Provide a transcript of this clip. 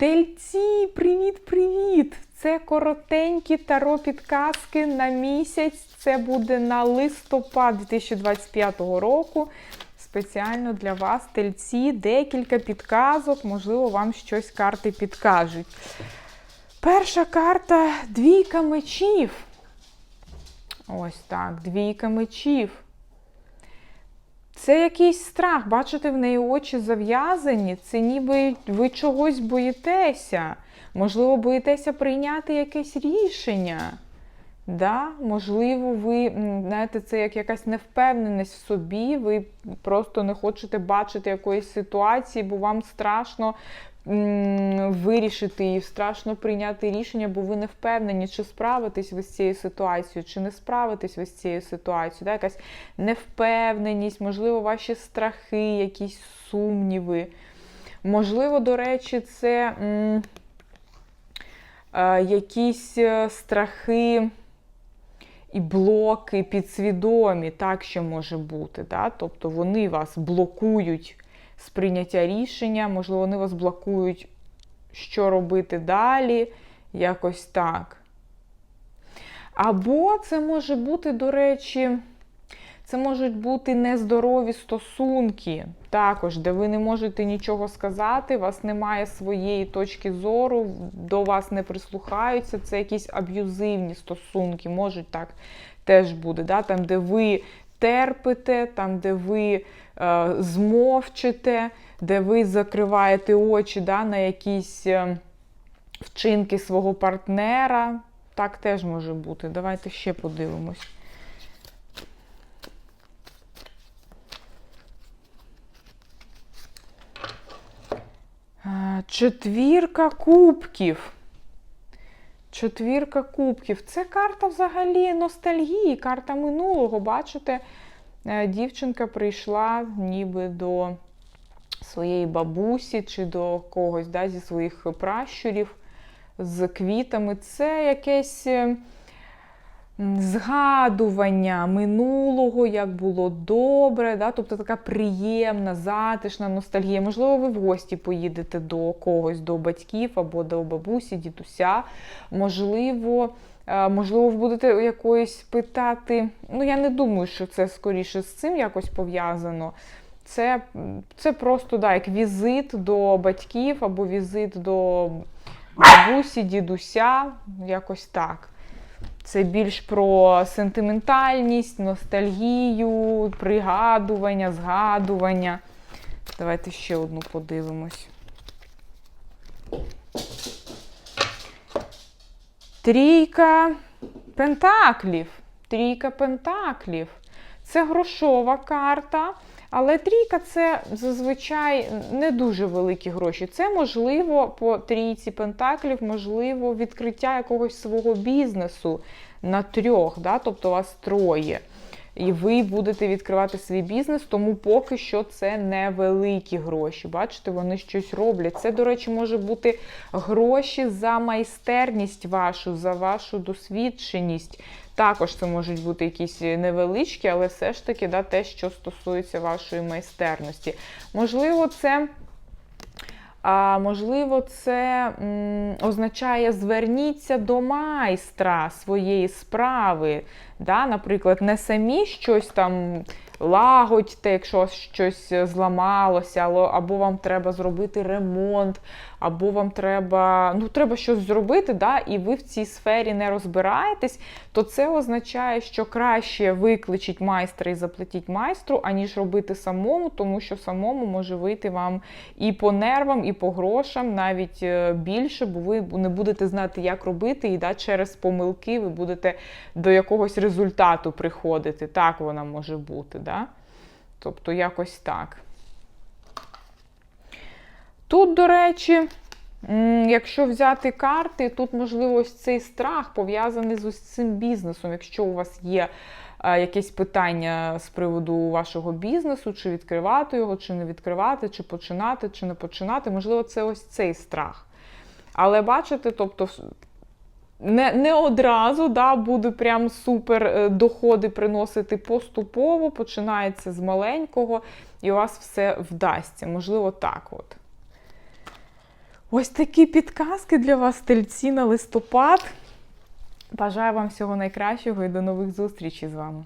Тельці, привіт-привіт! Це коротенькі таро підказки на місяць. Це буде на листопад 2025 року. Спеціально для вас тельці, декілька підказок, можливо, вам щось карти підкажуть. Перша карта двійка мечів. Ось так, двійка мечів. Це якийсь страх. Бачите, в неї очі зав'язані. Це ніби ви чогось боїтеся. Можливо, боїтеся прийняти якесь рішення. Да? Можливо, ви, знаєте, це як якась невпевненість в собі, ви просто не хочете бачити якоїсь ситуації, бо вам страшно вирішити її, страшно прийняти рішення, бо ви не впевнені, чи справитесь ви з цією ситуацією, чи не справитесь ви з цією ситуацією. Да? Якась невпевненість, можливо, ваші страхи, якісь сумніви. Можливо, до речі, це м, е, якісь е, страхи і блоки підсвідомі, так ще може бути. Да? Тобто вони вас блокують з прийняття рішення, можливо, вони вас блокують, що робити далі, якось так. Або це може бути, до речі, це можуть бути нездорові стосунки, також, де ви не можете нічого сказати, у вас немає своєї точки зору, до вас не прислухаються. Це якісь аб'юзивні стосунки, можуть так теж бути. Да? Там, де ви терпите, там, де ви е, змовчите, де ви закриваєте очі да, на якісь е, вчинки свого партнера. Так теж може бути. Давайте ще подивимось. Е, Четвірка кубків. Четвірка кубків. Це карта взагалі ностальгії, карта минулого. Бачите, е, дівчинка прийшла ніби до своєї бабусі чи до когось да, зі своїх пращурів з квітами. Це якесь е, згадування минулого, як було добре, да? тобто така приємна, затишна ностальгія. Можливо, ви в гості поїдете до когось, до батьків або до бабусі, дідуся. Можливо, е, можливо, ви будете якоїсь питати. Ну, я не думаю, що це скоріше з цим якось пов'язано. Це, це просто да, як візит до батьків або візит до бабусі, дідуся, якось так. Це більш про сентиментальність, ностальгію, пригадування, згадування. Давайте ще одну подивимось. Трійка пентаклів. Трійка пентаклів. Це грошова карта. Але трійка це зазвичай не дуже великі гроші. Це можливо по трійці пентаклів, можливо, відкриття якогось свого бізнесу на трьох, да? тобто вас троє. І ви будете відкривати свій бізнес, тому поки що це невеликі гроші. Бачите, вони щось роблять. Це, до речі, може бути гроші за майстерність вашу, за вашу досвідченість. Також це можуть бути якісь невеличкі, але все ж таки да, те, що стосується вашої майстерності. Можливо, це. А можливо, це м, означає зверніться до майстра своєї справи. Да? Наприклад, не самі щось там лагодьте, якщо щось зламалося, або вам треба зробити ремонт, або вам треба ну, треба щось зробити, да? і ви в цій сфері не розбираєтесь, то це означає, що краще викличіть майстра і заплатіть майстру, аніж робити самому, тому що самому може вийти вам і по нервам, і по грошам навіть е, більше, бо ви не будете знати, як робити, і да, через помилки ви будете до якогось результату приходити. Так вона може бути. Да? Тобто якось так. Тут, до речі, якщо взяти карти, тут, можливо, ось цей страх пов'язаний з ось цим бізнесом. Якщо у вас є якесь питання з приводу вашого бізнесу, чи відкривати його, чи не відкривати, чи починати, чи не починати, можливо, це ось цей страх. Але бачите, тобто. Не не одразу да, буде прям супер е, доходи приносити поступово, починається з маленького, і у вас все вдасться. Можливо, так от. Ось такі підказки для вас, тельці на листопад. Бажаю вам всього найкращого і до нових зустрічей з вами.